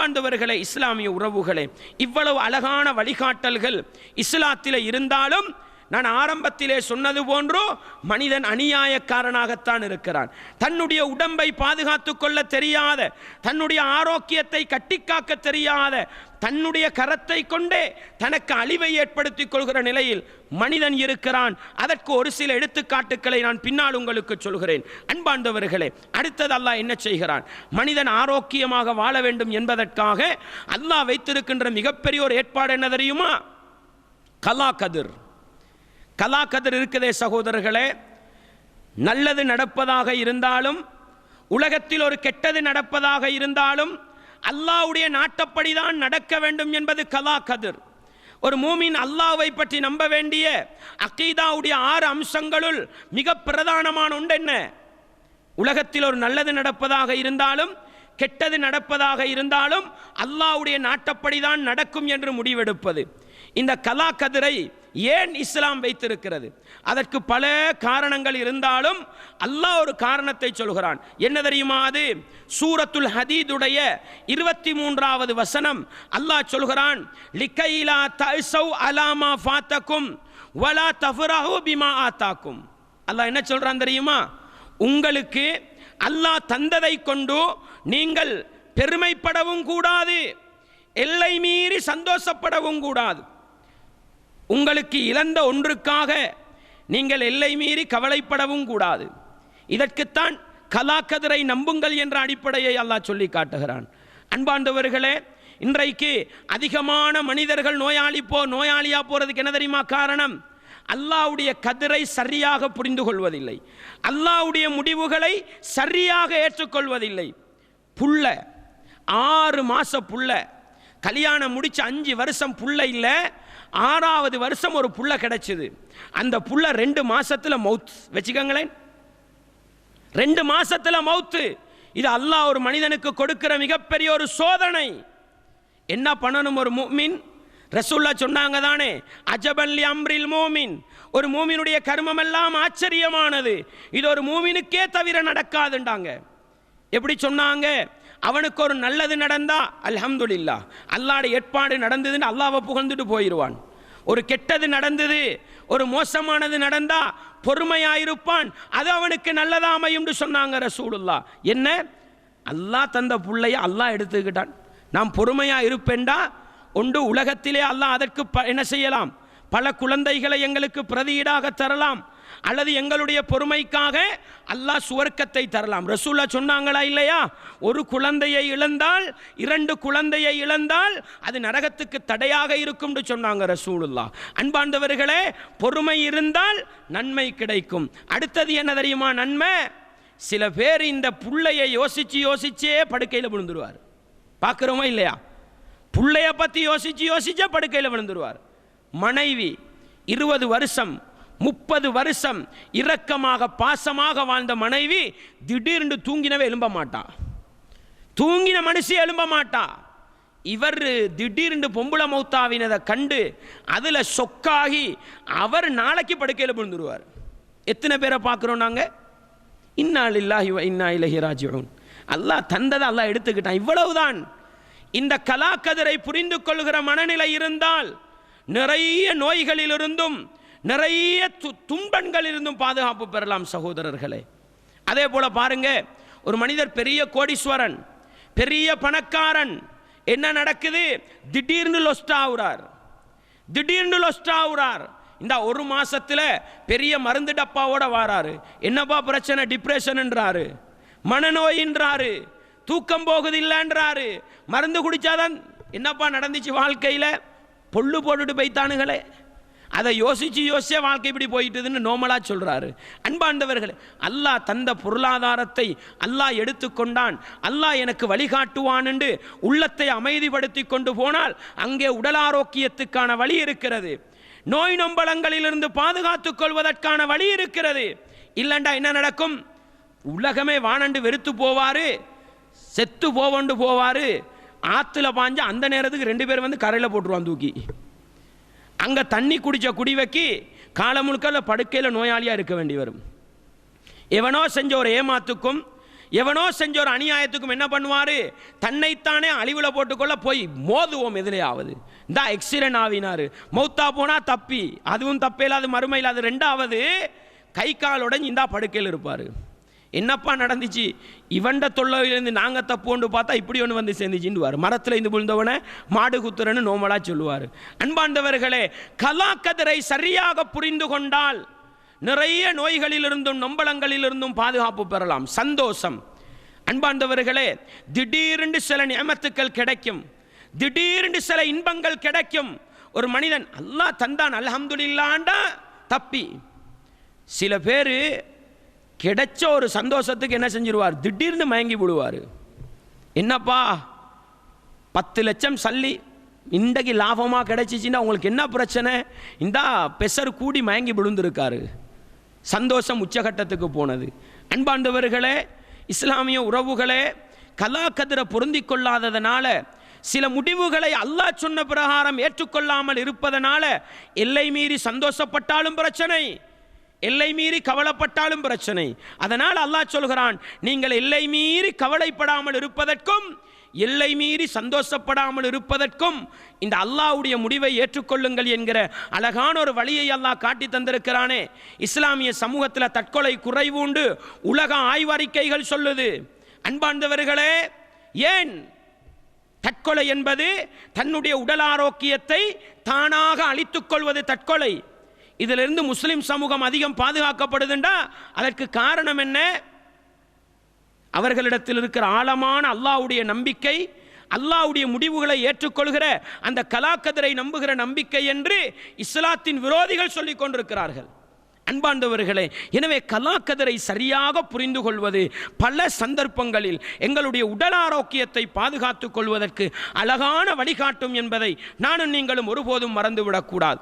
அன்பாண்டவர்களே இஸ்லாமிய உறவுகளே இவ்வளவு அழகான வழிகாட்டல்கள் இஸ்லாத்தில் இருந்தாலும் நான் ஆரம்பத்திலே சொன்னது போன்றோ மனிதன் அநியாயக்காரனாகத்தான் இருக்கிறான். தன்னுடைய உடம்பை பாதுகாத்து கொள்ள தெரியாத தன்னுடைய ஆரோக்கியத்தை கட்டிக்காக்க தெரியாத தன்னுடைய கரத்தை கொண்டே தனக்கு அழிவை ஏற்படுத்திக் கொள்கிற நிலையில் மனிதன் இருக்கிறான். அதற்கு ஒரு சில எடுத்துக்காட்டுக்களை நான் பின்னால் உங்களுக்கு சொல்கிறேன். அன்பாண்டவர்களே அடுத்தது அல்லாஹ் என்ன செய்கிறான்? மனிதன் ஆரோக்கியமாக வாழ வேண்டும் என்பதற்காக அல்லாஹ் வைத்திருக்கின்ற மிகப்பெரிய ஒரு ஏற்பாடு என்ன தெரியுமா? கலா கதிர். கலா கதிர் இருக்குதே சகோதரர்களே நல்லது நடப்பதாக இருந்தாலும் உலகத்தில் ஒரு கெட்டது நடப்பதாக இருந்தாலும் அல்லாஹ்வுடைய நாட்டப்படிதான் நடக்க வேண்டும் என்பது கலா கதிர். ஒரு மூமின் அல்லாவை பற்றி நம்ப வேண்டிய அக்கீதாவுடைய ஆறு அம்சங்களுள் மிக பிரதானமான உண்டு என்ன உலகத்தில் ஒரு நல்லது நடப்பதாக இருந்தாலும் கெட்டது நடப்பதாக இருந்தாலும் அல்லாஹ்வுடைய நாட்டப்படிதான் நடக்கும் என்று முடிவெடுப்பது. இந்த கலா கதிரை ஏன் இஸ்லாம் வைத்திருக்கிறது? அதற்கு பல காரணங்கள் இருந்தாலும் அல்லாஹ் ஒரு காரணத்தை சொல்கிறான். என்ன தெரியுமா அது? சூரத்துல் ஹதீதுடைய இருபத்தி மூன்றாவது வசனம் அல்லாஹ் சொல்கிறான் லிக்கைலா தசௌ அலாமா ஃபாத்தக்கும் வலா தஃபரஹு பிமா ஆத்தாக்கும். அல்லாஹ் என்ன சொல்கிறான் தெரியுமா? உங்களுக்கு அல்லாஹ் தந்ததை கொண்டு நீங்கள் பெருமைப்படவும் கூடாது எல்லை மீறி சந்தோஷப்படவும் கூடாது. உங்களுக்கு இழந்த ஒன்றுக்காக நீங்கள் எல்லை மீறி கவலைப்படவும் கூடாது. இதற்குத்தான் கலாக்கதிரை நம்புங்கள் என்ற அடிப்படையை அல்லாஹ் சொல்லி காட்டுகிறான். அன்பாண்டவர்களே இன்றைக்கு அதிகமான மனிதர்கள் நோயாளி போ நோயாளியாக போகிறதுக்கு என்ன தெரியுமா காரணம்? அல்லாஹ்வுடைய கதிரை சரியாக புரிந்து கொள்வதில்லை. அல்லாஹ்வுடைய முடிவுகளை சரியாக ஏற்றுக்கொள்வதில்லை. புள்ள ஆறு மாத புள்ள கல்யாணம் முடிச்சு அஞ்சு வருஷம் புள்ள இல்லை. ஆறாவது வருஷம் ஒரு புள்ள கிடைச்சது. அந்த புள்ள ரெண்டு மாசத்துல மவுத். வச்சுக்கோங்களேன். ரெண்டு மாசத்துல மவுத்து இது அல்லாஹ் ஒரு மனிதனுக்கு கொடுக்கிற மிகப்பெரிய ஒரு சோதனை. என்ன பண்ணணும் ஒரு மூமின்? ரசூல்லா சொன்னாங்க தானே அஜபல்லி அம்ரில் மோமின். ஒரு மூமினுடைய கர்மம் எல்லாம் ஆச்சரியமானது. இது ஒரு மூமினுக்கே தவிர நடக்காதுண்டாங்க எப்படி சொன்னாங்க? அவனுக்கு ஒரு நல்லது நடந்தா அல்ஹம்துலில்லா. அல்லாட ஏற்பாடு நடந்ததுன்னு அல்லாவை புகழ்ந்துட்டு போயிடுவான் ஒரு கெட்டது நடந்தது ஒரு மோசமானது நடந்தா பொறுமையாயிருப்பான் அது அவனுக்கு நல்லதா அமையும்னு சொன்னாங்க ரசூலுல்லா. என்ன? அல்லாஹ் தந்த பிள்ளைய அல்லாஹ் எடுத்துக்கிட்டான். நாம் பொறுமையாக இருப்பேன்டா ஒன்று உலகத்திலே அல்லாஹ் அதற்கு ப- என்ன செய்யலாம்? பல குழந்தைகளை எங்களுக்கு பிரதியீடாக தரலாம். அல்லது எங்களுடைய பொறுமைக்காக அல்லாஹ் சுவர்க்கத்தை தரலாம். ரசூல்லா சொன்னாங்களா இல்லையா? ஒரு குழந்தையை இழந்தால் இரண்டு குழந்தையை இழந்தால் அது நரகத்துக்கு தடையாக இருக்கும்னு சொன்னாங்க ரசூலுல்லா அன்பாண்டவர்களே பொறுமை இருந்தால் நன்மை கிடைக்கும். அடுத்தது என்ன தெரியுமா? நன்மை சில பேர் இந்த புள்ளையை யோசிச்சு யோசிச்சே படுக்கையில் விழுந்துருவார். பார்க்குறோமா இல்லையா? பிள்ளைய பற்றி யோசிச்சு யோசிச்சே படுக்கையில் விழுந்துருவார். மனைவி இருபது வருஷம் முப்பது வருஷம் இரக்கமாக பாசமாக வாழ்ந்த மனைவி திடீர்னு தூங்கினவே எழும்ப மாட்டா. தூங்கின மனுஷி எழும்ப மாட்டா. இவர் திடீர்னு பொம்புள மௌத்தாவினதை கண்டு அதில் சொக்காகி அவர் நாளைக்கு படுக்கையில் விழுந்துருவார். எத்தனை பேரை பார்க்குறோம் நாங்கள் இந்நாள் இல்லாஹி இன்னா இலஹி ராஜிஊன். அல்லாஹ் தந்ததை அல்லாஹ் எடுத்துக்கிட்டான். இவ்வளவுதான். இந்த கலாக்கதிரை புரிந்து கொள்கிற மனநிலை இருந்தால் நிறைய நோய்களிலிருந்தும் நிறைய து துன்பங்களிலிருந்தும் பாதுகாப்பு பெறலாம் சகோதரர்களே. அதே போல் பாருங்க ஒரு மனிதர் பெரிய கோடீஸ்வரன் பெரிய பணக்காரன் என்ன நடக்குது? திடீர்னு லொஸ்ட் ஆகுறார். திடீர்னு லொஸ்ட் ஆகுறார். இந்த ஒரு மாசத்தில் பெரிய மருந்து டப்பாவோட வாராரு. என்னப்பா பிரச்சனை? டிப்ரெஷன்ன்றாரு. மனநோயின்றாரு. தூக்கம் போகுது இல்லைன்றாரு மருந்து குடிச்சாதான் என்னப்பா நடந்துச்சு வாழ்க்கையில்? பொல்லு போட்டுட்டு போய்த்தானுங்களே அதை யோசித்து யோசிச்சே வாழ்க்கை இப்படி போயிட்டுதுன்னு நோமலாக சொல்கிறாரு அன்பாண்டவர்களே அல்லாஹ் தந்த பொருளாதாரத்தை அல்லாஹ் எடுத்துக்கொண்டான். அல்லாஹ் எனக்கு வழிகாட்டுவான் என்று உள்ளத்தை அமைதிப்படுத்தி கொண்டு போனால் அங்கே உடல் ஆரோக்கியத்துக்கான வழி இருக்கிறது. நோய் நொம்பலங்களிலிருந்து பாதுகாத்துக் கொள்வதற்கான வழி இருக்கிறது. இல்லைண்டா என்ன நடக்கும்? உலகமே வானண்டு வெறுத்து போவாரு. செத்து போவண்டு போவாரு. ஆற்றுல பாஞ்சு அந்த நேரத்துக்கு ரெண்டு பேர் வந்து கரையில் போட்டுருவான் தூக்கி. அங்கே தண்ணி குடிச்ச குடிவைக்கு காலம் முழுக்க படுக்கையில் நோயாளியாக இருக்க வேண்டி வரும். எவனோ செஞ்ச ஒரு ஏமாத்துக்கும் எவனோ செஞ்ச ஒரு அநியாயத்துக்கும் என்ன பண்ணுவார்? தன்னைத்தானே அழிவில் போட்டுக்கொள்ள போய் மோதுவோம் எதிலையாவது. இந்த எக்ஸிடென்ட் ஆவினார். மௌத்தா போனால் தப்பி அதுவும் தப்பே இல்லாது மறுமையில் அது ரெண்டாவது கை கால் இந்தா படுக்கையில் இருப்பார். என்னப்பா நடந்துச்சு? இவண்ட தொல்லையிலேருந்து நாங்கள் தப்புன்னு பார்த்தா இப்படி ஒன்று வந்து சேர்ந்துச்சுன்னு மரத்தில் இருந்து விழுந்தவனை மாடு குத்துறன்னு நோமலாக சொல்லுவார். அன்பாண்டவர்களே கலாக்கதிரை சரியாக புரிந்து கொண்டால் நிறைய நோய்களிலிருந்தும் நொம்பலங்களிலிருந்தும் பாதுகாப்பு பெறலாம். சந்தோஷம். அன்பாண்டவர்களே திடீரென்று சில நியமத்துக்கள் கிடைக்கும். திடீரென்று சில இன்பங்கள் கிடைக்கும். ஒரு மனிதன் அல்லாஹ் தந்தான் அலஹம்துல்லாண்டா தப்பி. சில பேர் கிடைச்ச ஒரு சந்தோஷத்துக்கு என்ன செஞ்சிருவார்? திடீர்னு மயங்கி விடுவார். என்னப்பா? பத்து லட்சம் சல்லி. இன்றைக்கு லாபமாக கிடைச்சிச்சின்னா உங்களுக்கு என்ன பிரச்சனை? இந்தா பெசர் கூடி மயங்கி விழுந்திருக்காரு. சந்தோஷம் உச்சகட்டத்துக்கு போனது. அன்பாண்டவர்களே இஸ்லாமிய உறவுகளே கலாக்கதிரை பொருந்தி கொள்ளாததுனால சில முடிவுகளை அல்லாஹ் சொன்ன பிரகாரம் ஏற்றுக்கொள்ளாமல் இருப்பதனால எல்லை மீறி சந்தோஷப்பட்டாலும் பிரச்சனை. எல்லை மீறி கவலைப்பட்டாலும் பிரச்சனை. அதனால் அல்லாஹ் சொல்கிறான் நீங்கள் எல்லை மீறி கவலைப்படாமல் இருப்பதற்கும் எல்லை மீறி சந்தோஷப்படாமல் இருப்பதற்கும் இந்த அல்லாஹ்வுடைய முடிவை ஏற்றுக்கொள்ளுங்கள் என்கிற அழகான ஒரு வழியை அல்லாஹ் காட்டி தந்திருக்கிறானே. இஸ்லாமிய சமூகத்தில் தற்கொலை குறைவு உண்டு. உலக ஆய்வறிக்கைகள் சொல்லுது. அன்பார்ந்தவர்களே ஏன் தற்கொலை என்பது தன்னுடைய உடல் ஆரோக்கியத்தை தானாக அழித்துக் கொள்வது தற்கொலை? இதிலிருந்து முஸ்லீம் சமூகம் அதிகம் பாதுகாக்கப்படுதுண்டா? அதற்கு காரணம் என்ன? அவர்களிடத்தில் இருக்கிற ஆழமான அல்லாஹ்வுடைய நம்பிக்கை அல்லாவுடைய முடிவுகளை ஏற்றுக்கொள்கிற அந்த கலாக்கதிரை நம்புகிற நம்பிக்கை என்று இஸ்லாத்தின் விரோதிகள் சொல்லிக் கொண்டிருக்கிறார்கள். அன்பாண்டவர்களே எனவே கலாக்கதரை சரியாக புரிந்து கொள்வது பல சந்தர்ப்பங்களில் எங்களுடைய உடல் ஆரோக்கியத்தை பாதுகாத்துக் கொள்வதற்கு அழகான வழிகாட்டும் என்பதை நானும் நீங்களும் ஒருபோதும் மறந்துவிடக்கூடாது